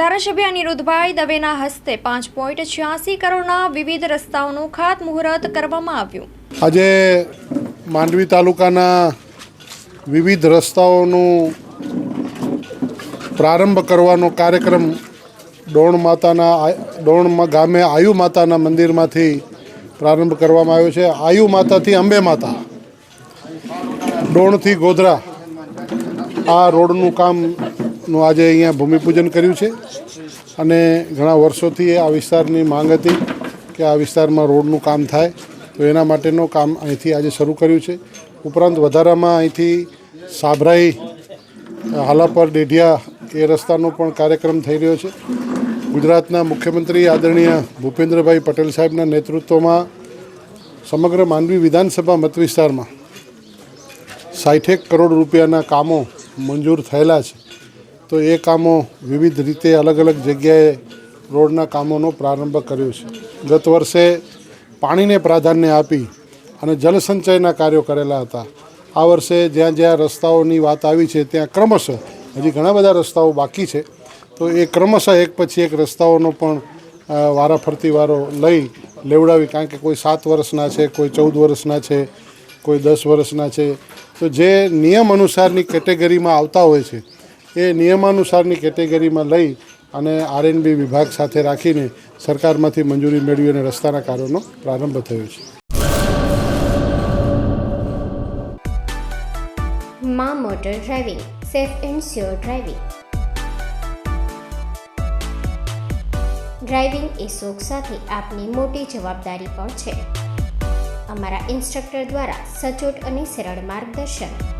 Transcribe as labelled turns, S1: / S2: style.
S1: ધારાસભ્ય અનિરુદ્ધભાઈ દવેના હસ્તે પાંચ પોઈન્ટ છ્યાસી કરોડના વિવિધ રસ્તાઓનું ખાતમુહૂર્ત કરવામાં આવ્યું.
S2: આજે માંડવી તાલુકાના વિવિધ રસ્તાઓનું પ્રારંભ કરવાનો કાર્યક્રમ ડોણ માતાના ડોણ ગામે આયુ માતાના મંદિરમાંથી પ્રારંભ કરવામાં આવ્યો છે. આયુ માતાથી અંબે માતા. ડોણથી ગોધરા આ રોડનું કામનું આજે અહીંયા ભૂમિપૂજન કર્યું છે અને ઘણા વર્ષોથી આ વિસ્તારની માંગ હતી કે આ વિસ્તારમાં રોડનું કામ થાય. તો એના માટેનું કામ અહીંથી આજે શરૂ કર્યું છે. ઉપરાંત વધારામાં અહીંથી સાભરાઈ હાલાપર, ડેઢિયા એ રસ્તાનો પણ કાર્યક્રમ થઈ રહ્યો છે. ગુજરાતના મુખ્યમંત્રી આદરણીય ભૂપેન્દ્રભાઈ પટેલ સાહેબના નેતૃત્વમાં સમગ્ર માંડવી વિધાનસભા મત વિસ્તારમાં સાઠેક કરોડ રૂપિયાના કામો મંજૂર થયેલા છે. તો એ કામો વિવિધ રીતે અલગ અલગ જગ્યાએ રોડના કામોનો પ્રારંભ કર્યો છે. ગત વર્ષે પાણીને પ્રાધાન્ય આપી અને જલસંચયના કાર્યો કરેલા હતા. આ વર્ષે જ્યાં જ્યાં રસ્તાઓની વાત આવી છે, ત્યાં ક્રમશઃ, હજી ઘણા બધા રસ્તાઓ બાકી છે, તો એ ક્રમશઃ એક પછી એક રસ્તાઓનો પણ વારા વારાફરતી વારો લઈ લેવડાવી. કારણ કે કોઈ સાત વર્ષના છે, કોઈ ચૌદ વર્ષના છે, કોઈ દસ વર્ષના છે. તો જે નિયમ અનુસારની કેટેગરીમાં આવતા હોય છે એ નિયમાનુસારની કેટેગરીમાં લઈ અને આરએનબી વિભાગ સાથે રાખીને સરકારમાંથી મંજૂરી મેળવી અને રસ્તાના કાર્યોનો પ્રારંભ થયો છે.
S3: Maa motor driving, safe and sure driving. Driving એ શોખ સાથે આપની મોટી જવાબદારી પણ છે. અમારા ઇન્સ્ટ્રક્ટર દ્વારા સચોટ અને સરળ માર્ગદર્શન.